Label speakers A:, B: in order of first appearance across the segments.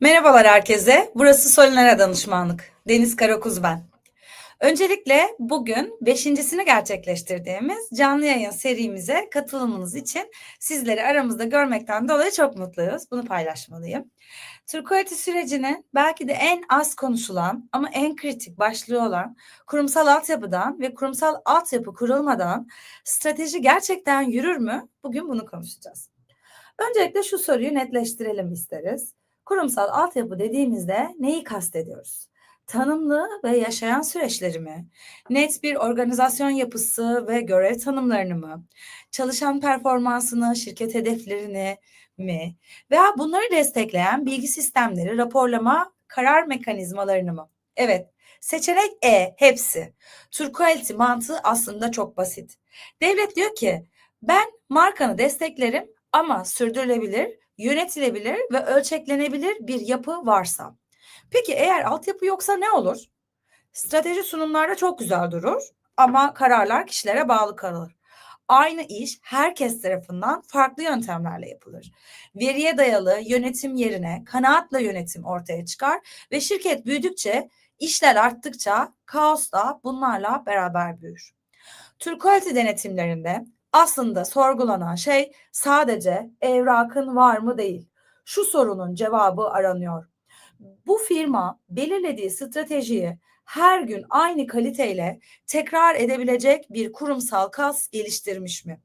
A: Merhabalar herkese. Burası Solinera Danışmanlık. Deniz Karakuz ben. Öncelikle bugün beşincisini gerçekleştirdiğimiz canlı yayın serimize katılımınız için sizleri aramızda görmekten dolayı çok mutluyuz. Bunu paylaşmalıyım. Türk Quality sürecinin belki de en az konuşulan ama en kritik başlığı olan kurumsal altyapıdan ve kurumsal altyapı kurulmadan strateji gerçekten yürür mü? Bugün bunu konuşacağız. Öncelikle şu soruyu netleştirelim isteriz. Kurumsal altyapı dediğimizde neyi kastediyoruz? Tanımlı ve yaşayan süreçleri mi? Net bir organizasyon yapısı ve görev tanımlarını mı? Çalışan performansını, şirket hedeflerini mi? Veya bunları destekleyen bilgi sistemleri, raporlama, karar mekanizmalarını mı? Evet, seçenek E hepsi. Turquality mantığı aslında çok basit. Devlet diyor ki ben markanı desteklerim ama sürdürülebilir, yönetilebilir ve ölçeklenebilir bir yapı varsa. Peki eğer altyapı yoksa ne olur? Strateji sunumlarda çok güzel durur ama kararlar kişilere bağlı kalır. Aynı iş herkes tarafından farklı yöntemlerle yapılır. Veriye dayalı yönetim yerine kanaatla yönetim ortaya çıkar ve şirket büyüdükçe, işler arttıkça kaos da bunlarla beraber büyür. Türk Quality denetimlerinde aslında sorgulanan şey sadece evrakın var mı değil. Şu sorunun cevabı aranıyor. Bu firma belirlediği stratejiyi her gün aynı kaliteyle tekrar edebilecek bir kurumsal kas geliştirmiş mi?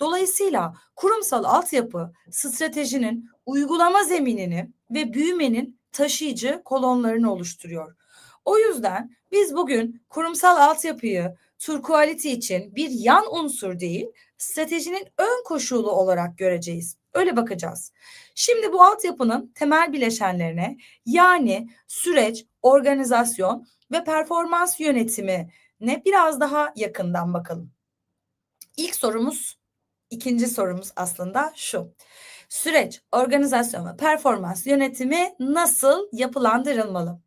A: Dolayısıyla kurumsal altyapı stratejinin uygulama zeminini ve büyümenin taşıyıcı kolonlarını oluşturuyor. O yüzden biz bugün kurumsal altyapıyı Turquality için bir yan unsur değil, stratejinin ön koşulu olarak göreceğiz. Öyle bakacağız. Şimdi bu altyapının temel bileşenlerine yani süreç, organizasyon ve performans yönetimi ne biraz daha yakından bakalım. İlk sorumuz, ikinci sorumuz aslında şu. Süreç, organizasyon ve performans yönetimi nasıl yapılandırılmalı?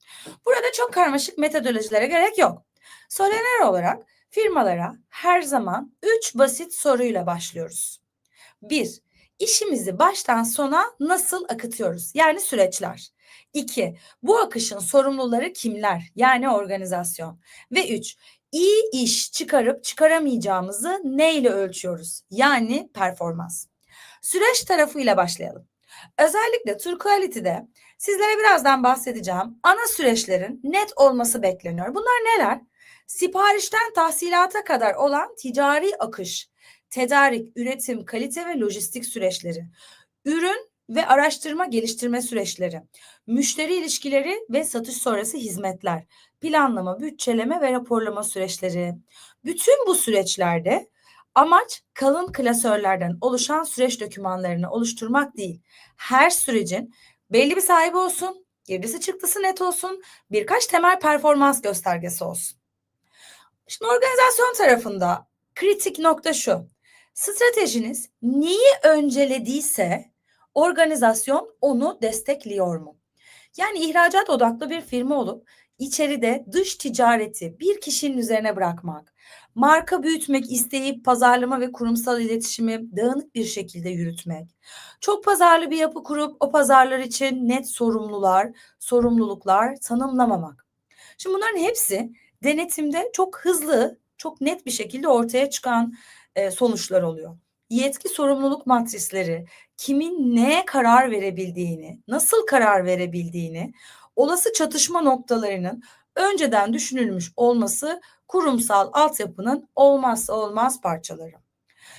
A: Burada çok karmaşık metodolojilere gerek yok. Söylenir olarak firmalara her zaman üç basit soruyla başlıyoruz. Bir, işimizi baştan sona nasıl akıtıyoruz? Yani süreçler. İki, bu akışın sorumluları kimler? Yani organizasyon. Ve üç, iyi iş çıkarıp çıkaramayacağımızı neyle ölçüyoruz? Yani performans. Süreç tarafıyla başlayalım. Özellikle Turquality'de sizlere birazdan bahsedeceğim. Ana süreçlerin net olması bekleniyor. Bunlar neler? Siparişten tahsilata kadar olan ticari akış, tedarik, üretim, kalite ve lojistik süreçleri, ürün ve araştırma geliştirme süreçleri, müşteri ilişkileri ve satış sonrası hizmetler, planlama, bütçeleme ve raporlama süreçleri. Bütün bu süreçlerde amaç kalın klasörlerden oluşan süreç dokümanlarını oluşturmak değil. Her sürecin belli bir sahibi olsun, girdisi çıktısı net olsun, birkaç temel performans göstergesi olsun. Şimdi organizasyon tarafında kritik nokta şu. Stratejiniz neyi öncelediyse organizasyon onu destekliyor mu? Yani ihracat odaklı bir firma olup içeride dış ticareti bir kişinin üzerine bırakmak, marka büyütmek isteyip pazarlama ve kurumsal iletişimi dağınık bir şekilde yürütmek, çok pazarlı bir yapı kurup o pazarlar için net sorumlular, sorumluluklar tanımlamamak. Şimdi bunların hepsi denetimde çok hızlı, çok net bir şekilde ortaya çıkan e, sonuçlar oluyor. Yetki sorumluluk matrisleri, kimin neye karar verebildiğini, nasıl karar verebildiğini, olası çatışma noktalarının önceden düşünülmüş olması kurumsal altyapının olmazsa olmaz parçaları.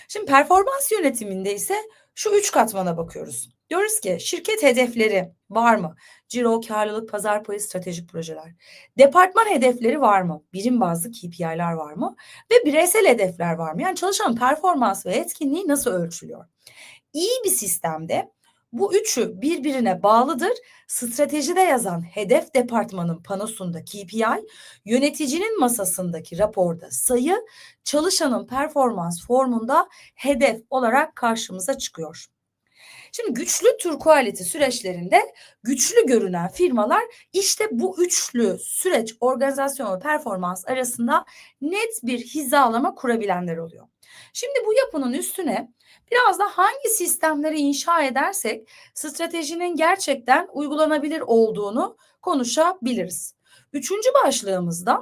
A: Şimdi performans yönetiminde ise şu üç katmana bakıyoruz. Diyoruz ki şirket hedefleri var mı? Ciro, karlılık, pazar payı, stratejik projeler. Departman hedefleri var mı? Birim bazlı KPI'ler var mı? Ve bireysel hedefler var mı? Yani çalışan performans ve etkinliği nasıl ölçülüyor? İyi bir sistemde bu üçü birbirine bağlıdır. Stratejide yazan hedef departmanın panosunda KPI, yöneticinin masasındaki raporda sayı, çalışanın performans formunda hedef olarak karşımıza çıkıyor. Şimdi güçlü Türk quality süreçlerinde güçlü görünen firmalar işte bu üçlü süreç organizasyon ve performans arasında net bir hizalama kurabilenler oluyor. Şimdi bu yapının üstüne biraz da hangi sistemleri inşa edersek stratejinin gerçekten uygulanabilir olduğunu konuşabiliriz. Üçüncü başlığımızda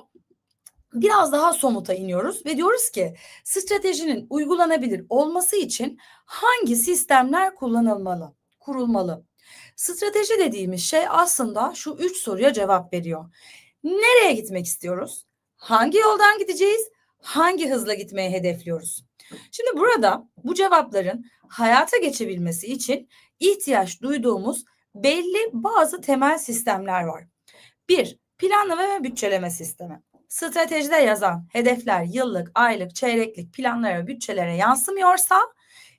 A: biraz daha somuta iniyoruz ve diyoruz ki stratejinin uygulanabilir olması için hangi sistemler kullanılmalı, kurulmalı? Strateji dediğimiz şey aslında şu üç soruya cevap veriyor. Nereye gitmek istiyoruz? Hangi yoldan gideceğiz? Hangi hızla gitmeyi hedefliyoruz? Şimdi burada bu cevapların hayata geçebilmesi için ihtiyaç duyduğumuz belli bazı temel sistemler var. Bir, planlama ve bütçeleme sistemi. Stratejide yazan hedefler yıllık, aylık, çeyreklik planlara ve bütçelere yansımıyorsa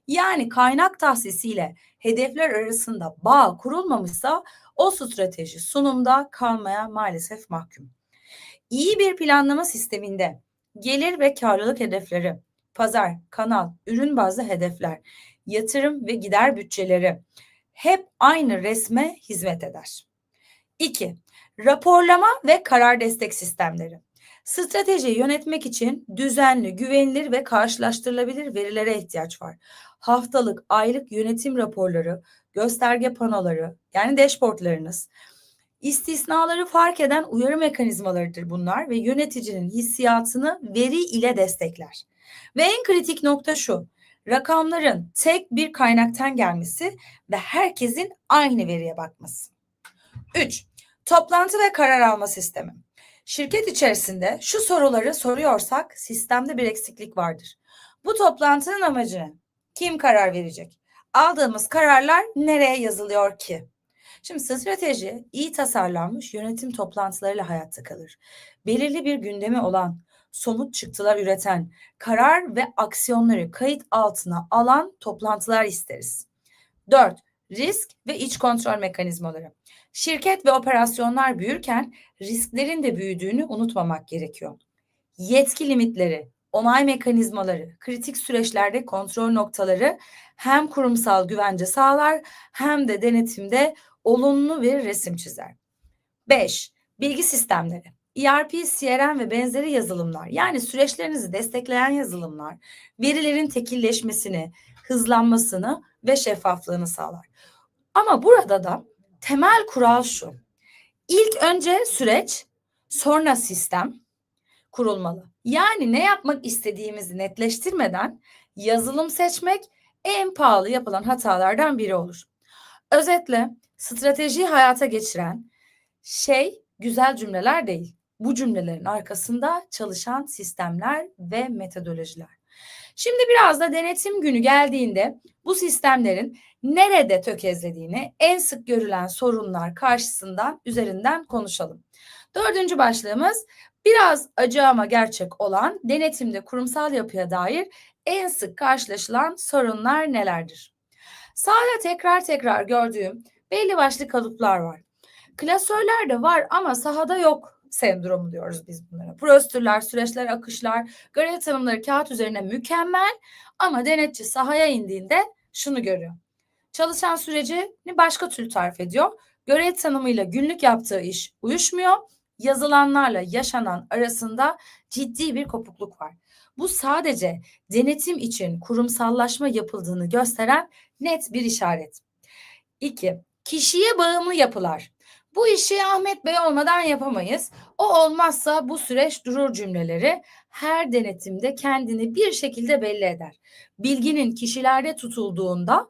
A: yani kaynak tahsisiyle hedefler arasında bağ kurulmamışsa o strateji sunumda kalmaya maalesef mahkum. İyi bir planlama sisteminde gelir ve karlılık hedefleri, pazar, kanal, ürün bazlı hedefler, yatırım ve gider bütçeleri hep aynı resme hizmet eder. 2. Raporlama ve karar destek sistemleri. Stratejiyi yönetmek için düzenli, güvenilir ve karşılaştırılabilir verilere ihtiyaç var. Haftalık, aylık yönetim raporları, gösterge panoları yani dashboardlarınız, istisnaları fark eden uyarı mekanizmalarıdır bunlar ve yöneticinin hissiyatını veri ile destekler. Ve en kritik nokta şu. Rakamların tek bir kaynaktan gelmesi ve herkesin aynı veriye bakması. 3. Toplantı ve karar alma sistemi. Şirket içerisinde şu soruları soruyorsak sistemde bir eksiklik vardır. Bu toplantının amacı? Kim karar verecek? Aldığımız kararlar nereye yazılıyor ki? Şimdi strateji iyi tasarlanmış yönetim toplantılarıyla hayatta kalır. Belirli bir gündemi olan, somut çıktılar üreten, karar ve aksiyonları kayıt altına alan toplantılar isteriz. 4. Risk ve iç kontrol mekanizmaları. Şirket ve operasyonlar büyürken risklerin de büyüdüğünü unutmamak gerekiyor. Yetki limitleri, onay mekanizmaları, kritik süreçlerde kontrol noktaları hem kurumsal güvence sağlar hem de denetimde olumlu bir resim çizer. 5. Bilgi sistemleri. ERP, CRM ve benzeri yazılımlar yani süreçlerinizi destekleyen yazılımlar verilerin tekilleşmesini, hızlanmasını ve şeffaflığını sağlar. Ama burada da temel kural şu. İlk önce süreç, sonra sistem kurulmalı. Yani ne yapmak istediğimizi netleştirmeden yazılım seçmek en pahalı yapılan hatalardan biri olur. Özetle stratejiyi hayata geçiren şey güzel cümleler değil. Bu cümlelerin arkasında çalışan sistemler ve metodolojiler. Şimdi biraz da denetim günü geldiğinde bu sistemlerin nerede tökezlediğini en sık görülen sorunlar karşısından üzerinden konuşalım. Dördüncü başlığımız biraz acı ama gerçek olan denetimde kurumsal yapıya dair en sık karşılaşılan sorunlar nelerdir? Sahada tekrar tekrar gördüğüm belli başlı kalıplar var. Klasörler de var ama sahada yok sendromu diyoruz biz bunlara. Prosedürler, süreçler, akışlar, görev tanımları kağıt üzerine mükemmel ama denetçi sahaya indiğinde şunu görüyor. Çalışan sürecini başka türlü tarif ediyor. Görev tanımıyla günlük yaptığı iş uyuşmuyor. Yazılanlarla yaşanan arasında ciddi bir kopukluk var. Bu sadece denetim için kurumsallaşma yapıldığını gösteren net bir işaret. İki, kişiye bağımlı yapılar. Bu işi Ahmet Bey olmadan yapamayız. O olmazsa bu süreç durur cümleleri her denetimde kendini bir şekilde belli eder. Bilginin kişilerde tutulduğunda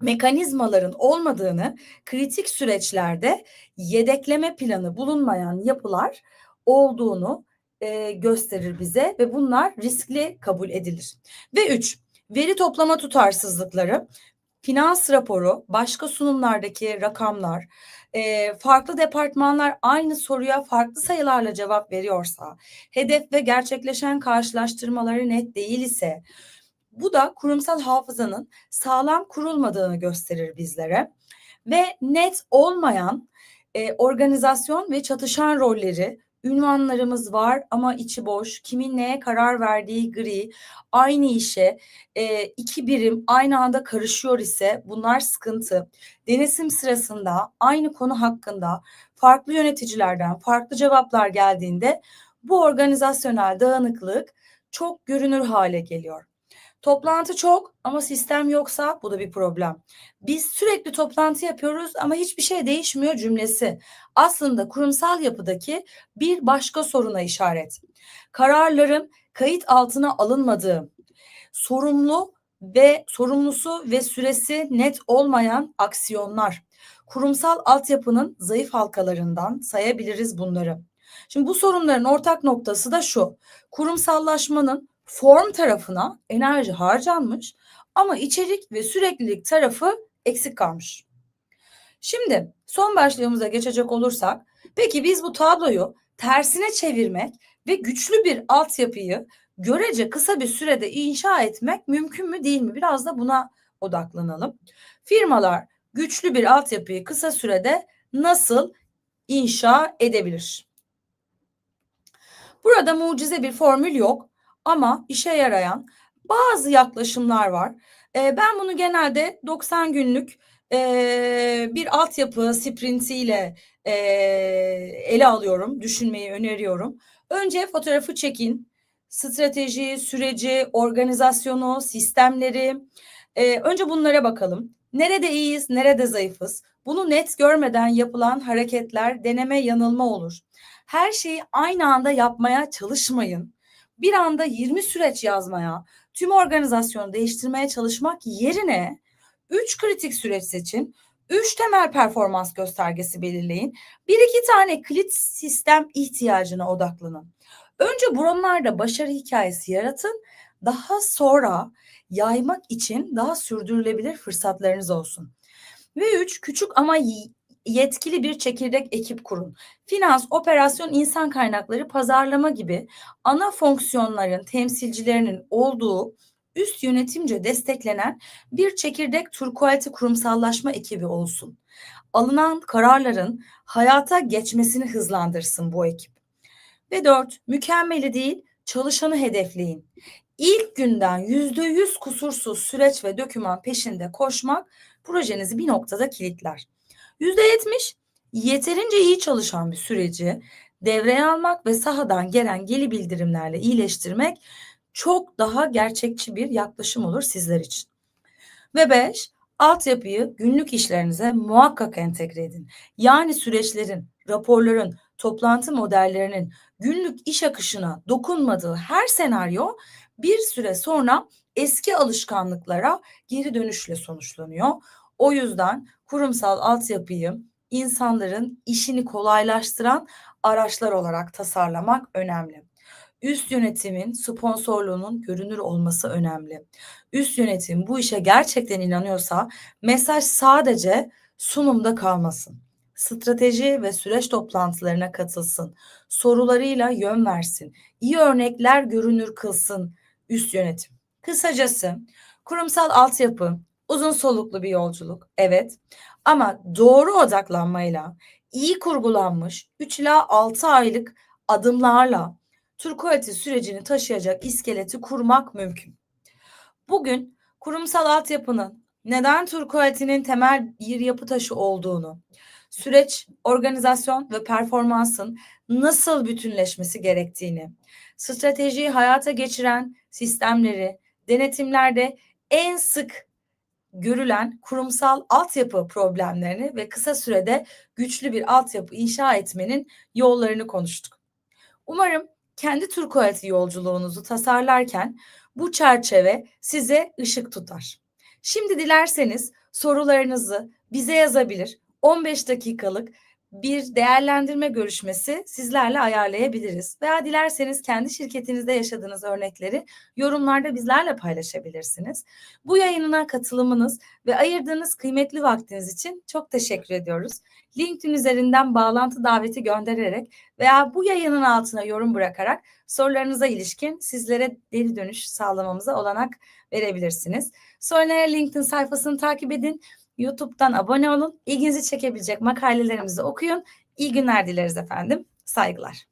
A: mekanizmaların olmadığını, kritik süreçlerde yedekleme planı bulunmayan yapılar olduğunu e, gösterir bize ve bunlar riskli kabul edilir. Ve üç, veri toplama tutarsızlıkları finans raporu, başka sunumlardaki rakamlar, e, farklı departmanlar aynı soruya farklı sayılarla cevap veriyorsa, hedef ve gerçekleşen karşılaştırmaları net değil ise, bu da kurumsal hafızanın sağlam kurulmadığını gösterir bizlere ve net olmayan e, organizasyon ve çatışan rolleri ünvanlarımız var ama içi boş. Kimin neye karar verdiği gri. Aynı işe e, iki birim aynı anda karışıyor ise bunlar sıkıntı. Denetim sırasında aynı konu hakkında farklı yöneticilerden farklı cevaplar geldiğinde bu organizasyonel dağınıklık çok görünür hale geliyor. Toplantı çok ama sistem yoksa bu da bir problem. Biz sürekli toplantı yapıyoruz ama hiçbir şey değişmiyor cümlesi. Aslında kurumsal yapıdaki bir başka soruna işaret. Kararların kayıt altına alınmadığı, sorumlu ve sorumlusu ve süresi net olmayan aksiyonlar. Kurumsal altyapının zayıf halkalarından sayabiliriz bunları. Şimdi bu sorunların ortak noktası da şu. Kurumsallaşmanın form tarafına enerji harcanmış ama içerik ve süreklilik tarafı eksik kalmış. Şimdi son başlığımıza geçecek olursak peki biz bu tabloyu tersine çevirmek ve güçlü bir altyapıyı görece kısa bir sürede inşa etmek mümkün mü değil mi? Biraz da buna odaklanalım. Firmalar güçlü bir altyapıyı kısa sürede nasıl inşa edebilir? Burada mucize bir formül yok ama işe yarayan bazı yaklaşımlar var. E, ben bunu genelde 90 günlük e, bir altyapı sprintiyle e, ele alıyorum, düşünmeyi öneriyorum. Önce fotoğrafı çekin, strateji, süreci, organizasyonu, sistemleri. E, önce bunlara bakalım. Nerede iyiyiz, nerede zayıfız? Bunu net görmeden yapılan hareketler deneme yanılma olur. Her şeyi aynı anda yapmaya çalışmayın. Bir anda 20 süreç yazmaya, tüm organizasyonu değiştirmeye çalışmak yerine 3 kritik süreç seçin. 3 temel performans göstergesi belirleyin. Bir iki tane kilit sistem ihtiyacına odaklanın. Önce bunlarda başarı hikayesi yaratın. Daha sonra yaymak için daha sürdürülebilir fırsatlarınız olsun. Ve üç, küçük ama yetkili bir çekirdek ekip kurun. Finans, operasyon, insan kaynakları, pazarlama gibi ana fonksiyonların temsilcilerinin olduğu üst yönetimce desteklenen bir çekirdek turkualite kurumsallaşma ekibi olsun. Alınan kararların hayata geçmesini hızlandırsın bu ekip. Ve dört, mükemmeli değil, çalışanı hedefleyin. İlk günden yüzde yüz kusursuz süreç ve döküman peşinde koşmak projenizi bir noktada kilitler. Yüzde yetmiş, yeterince iyi çalışan bir süreci devreye almak ve sahadan gelen geri bildirimlerle iyileştirmek çok daha gerçekçi bir yaklaşım olur sizler için. Ve beş, altyapıyı günlük işlerinize muhakkak entegre edin. Yani süreçlerin, raporların, toplantı modellerinin günlük iş akışına dokunmadığı her senaryo bir süre sonra eski alışkanlıklara geri dönüşle sonuçlanıyor. O yüzden kurumsal altyapıyı insanların işini kolaylaştıran araçlar olarak tasarlamak önemli. Üst yönetimin sponsorluğunun görünür olması önemli. Üst yönetim bu işe gerçekten inanıyorsa mesaj sadece sunumda kalmasın. Strateji ve süreç toplantılarına katılsın. Sorularıyla yön versin. İyi örnekler görünür kılsın üst yönetim. Kısacası kurumsal altyapı uzun soluklu bir yolculuk. Evet. Ama doğru odaklanmayla iyi kurgulanmış 3 ila 6 aylık adımlarla Turkuati sürecini taşıyacak iskeleti kurmak mümkün. Bugün kurumsal altyapının neden Turkuati'nin temel bir yapı taşı olduğunu, süreç, organizasyon ve performansın nasıl bütünleşmesi gerektiğini, stratejiyi hayata geçiren sistemleri, denetimlerde en sık görülen kurumsal altyapı problemlerini ve kısa sürede güçlü bir altyapı inşa etmenin yollarını konuştuk. Umarım kendi Turkuati yolculuğunuzu tasarlarken bu çerçeve size ışık tutar. Şimdi dilerseniz sorularınızı bize yazabilir. 15 dakikalık bir değerlendirme görüşmesi sizlerle ayarlayabiliriz. Veya dilerseniz kendi şirketinizde yaşadığınız örnekleri yorumlarda bizlerle paylaşabilirsiniz. Bu yayınına katılımınız ve ayırdığınız kıymetli vaktiniz için çok teşekkür ediyoruz. LinkedIn üzerinden bağlantı daveti göndererek veya bu yayının altına yorum bırakarak sorularınıza ilişkin sizlere geri dönüş sağlamamıza olanak verebilirsiniz. Sonra LinkedIn sayfasını takip edin. YouTube'dan abone olun. İlginizi çekebilecek makalelerimizi okuyun. İyi günler dileriz efendim. Saygılar.